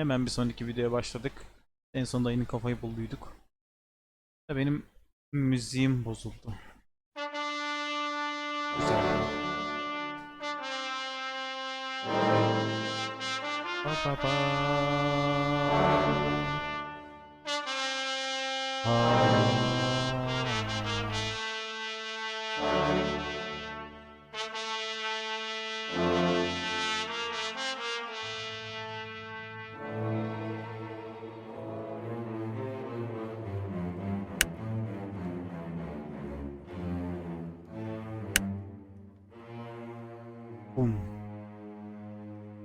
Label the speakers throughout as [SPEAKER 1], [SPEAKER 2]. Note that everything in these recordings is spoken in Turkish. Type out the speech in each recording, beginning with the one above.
[SPEAKER 1] Hemen bir sonraki videoya başladık. En sonunda yine kafayı bulduyduk. Da benim müziğim bozuldu. Güzel. Ba ba ba. Aa. Bum.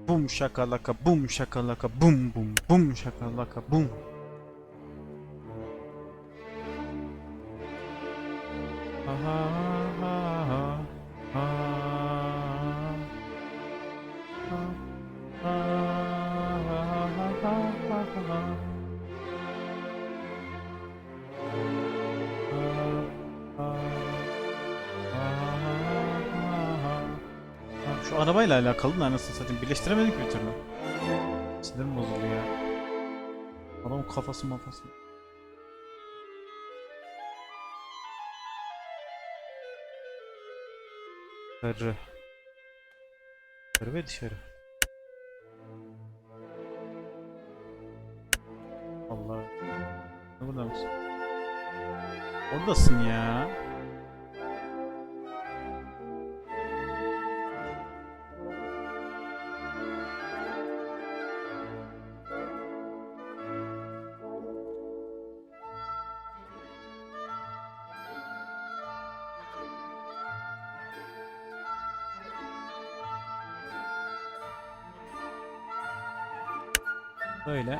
[SPEAKER 1] Bum şakalaka bum şakalaka bum bum bum şakalaka bum. Arabayla alakalı da anasını satayım. Birleştiremedik bir türlü. Sinirim bozuldu ya. Adamın kafası mafası. Dışarı. Dışarı ve dışarı. Allah. Ne burada? Oradasın ya. Böyle.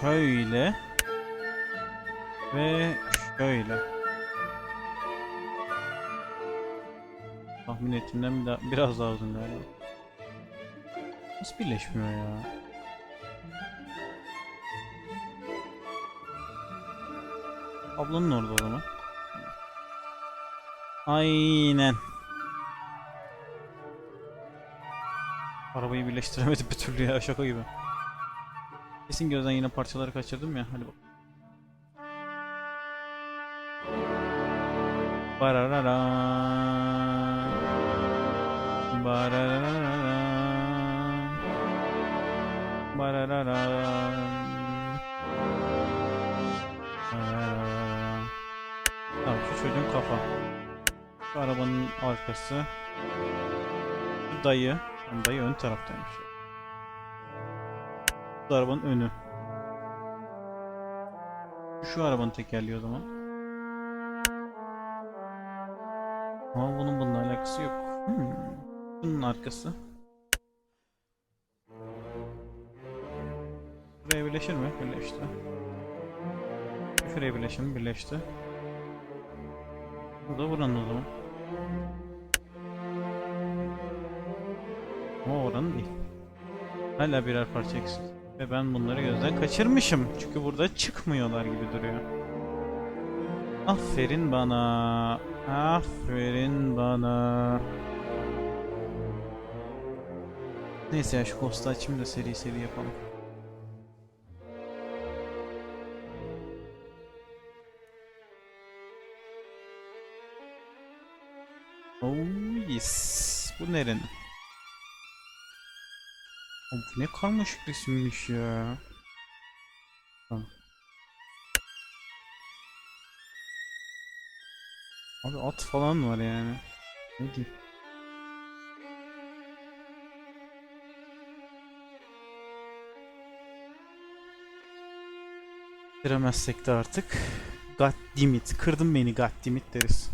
[SPEAKER 1] Şöyle. Ve şöyle. Tahmin ettiğimden bir daha, biraz daha uzun galiba. Nasıl birleşmiyor ya? Ablanın orada o zaman. Aynen. Arabayı birleştiremedim bir türlü ya şaka gibi. Kesin gözden yine parçaları kaçırdım ya hadi bak. Bararara. Bararara. Bararara. Tamam şu çocuğun kafa. Şu arabanın arkası. Şu dayı. Lan Dayı ön taraftaymış. Bu arabanın önü. Şu arabanın tekerleği o zaman. Ama bunun bununla alakası yok. Hmm. Bunun arkası. Buraya birleşir mi? Birleşti. Şuraya birleşir mi? Birleşti. Bu da buranın o zaman. Ama oranın değil. Hala birer parça eksik. Ve ben bunları gözden kaçırmışım. Çünkü burada çıkmıyorlar gibi duruyor. Aferin bana. Aferin bana. Neyse ya şu posta açayım da seri seri yapalım. Oh yes. Bu nerenin? Abi ne karmaşık resimmiş ya. Abi at falan var yani. Ne diyeyim? Bitiremezsek de artık. God damn it. Kırdın beni God damn it deriz.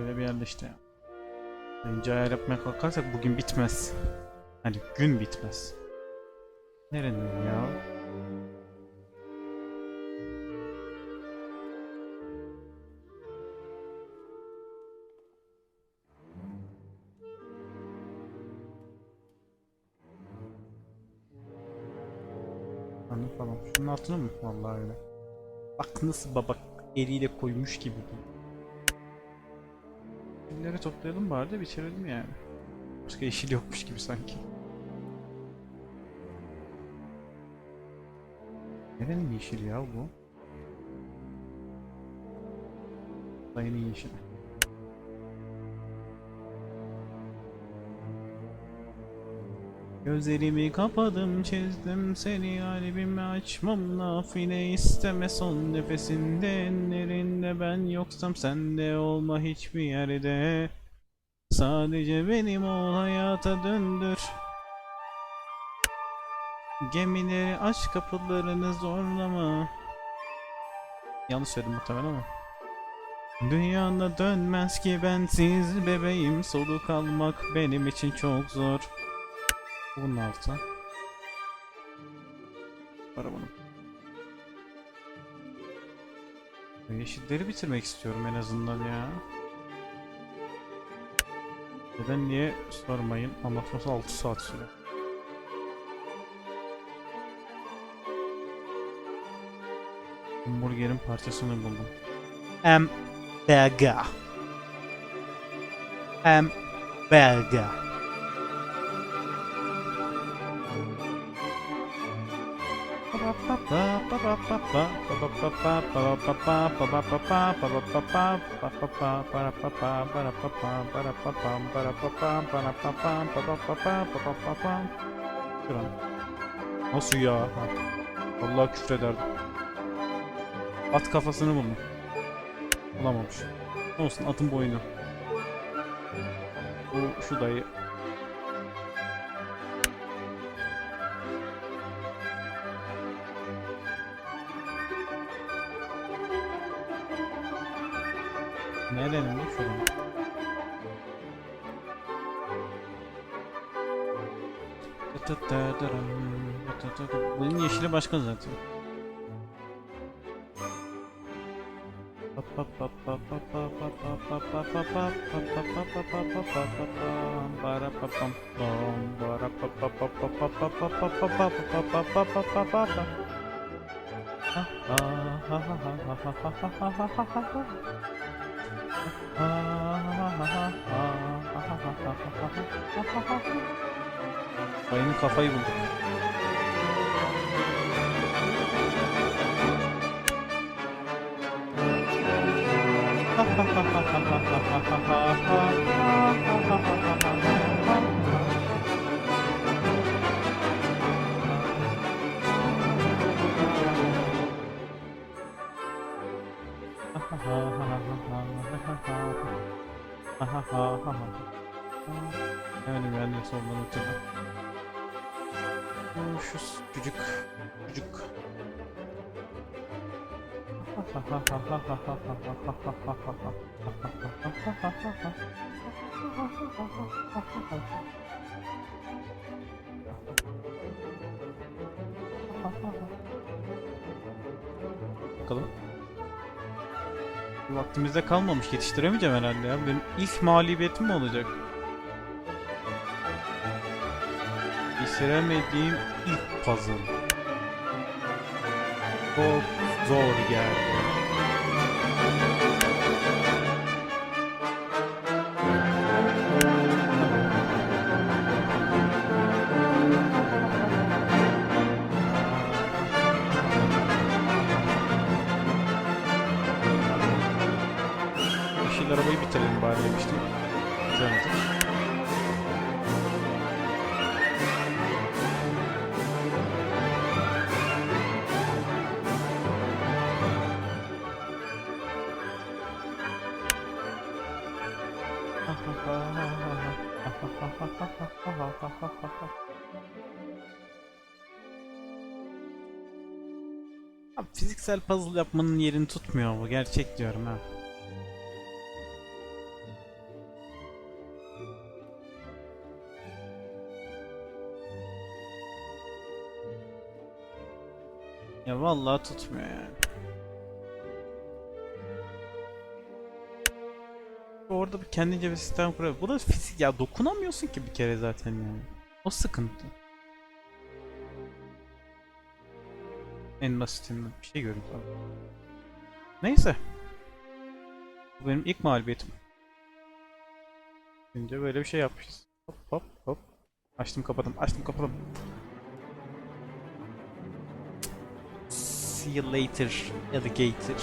[SPEAKER 1] Böyle bir yerde işte. Önce ayar yapmaya kalkarsak bugün bitmez. Hani gün bitmez. Nerenin ya? Anı falan. Şunun altına mı? Vallahi öyle. Bak nasıl babak eliyle koymuş gibi. Yeşilleri toplayalım bari de bitirelim yani. Başka yeşil yokmuş gibi sanki. Nerenin yeşili ya bu? Dayının yeşili. Gözlerimi kapadım çizdim seni. Kalbimi açmam nafile isteme. Son nefesinde enlerinde ben yoksam sende olma hiçbir yerde. Sadece benim ol hayata döndür. Gemileri aç kapılarını zorlama. Yanlış söyledim muhtemelen ama. Dünyada dönmez ki bensiz bebeğim. Soluk almak benim için çok zor bunun altı. Para bunun. Yeşilleri bitirmek istiyorum en azından ya. Neden niye sormayın. Anlatması 6 saat sürüyor. Hamburgerin parçasını buldum. Hamburger. Hamburger. Nasıl ya? Ha. Vallahi küfrederdim. At kafasını bulmuş. Bulamamış. Ne olsun atın boynu. Bu şu dayı Nerenin bu şuradan? Bunun yeşili başka zaten. Dayının kafayı bulduk. Hemen mühendis olduğunu hatırla. Bu Şu çocuk, çocuk. Bakalım. Vaktimizde kalmamış yetiştiremeyeceğim herhalde ya. Benim ilk mağlubiyetim mi olacak? Bitiremediğim ilk puzzle. Çok zor geldi. Arabayı bitirelim bari demiştim. Bitiremedik. Abi fiziksel puzzle yapmanın yerini tutmuyor bu gerçek diyorum ha. Ya vallahi tutmuyor yani. Orada bir kendince bir sistem kuruyor. Bu da fizik ya dokunamıyorsun ki bir kere zaten yani. O sıkıntı. En basitinden bir şey görün falan. Neyse. Bu benim ilk mağlubiyetim. Şimdi böyle bir şey yapmışız. Hop hop hop. Açtım kapadım, açtım kapadım. See you later, alligator.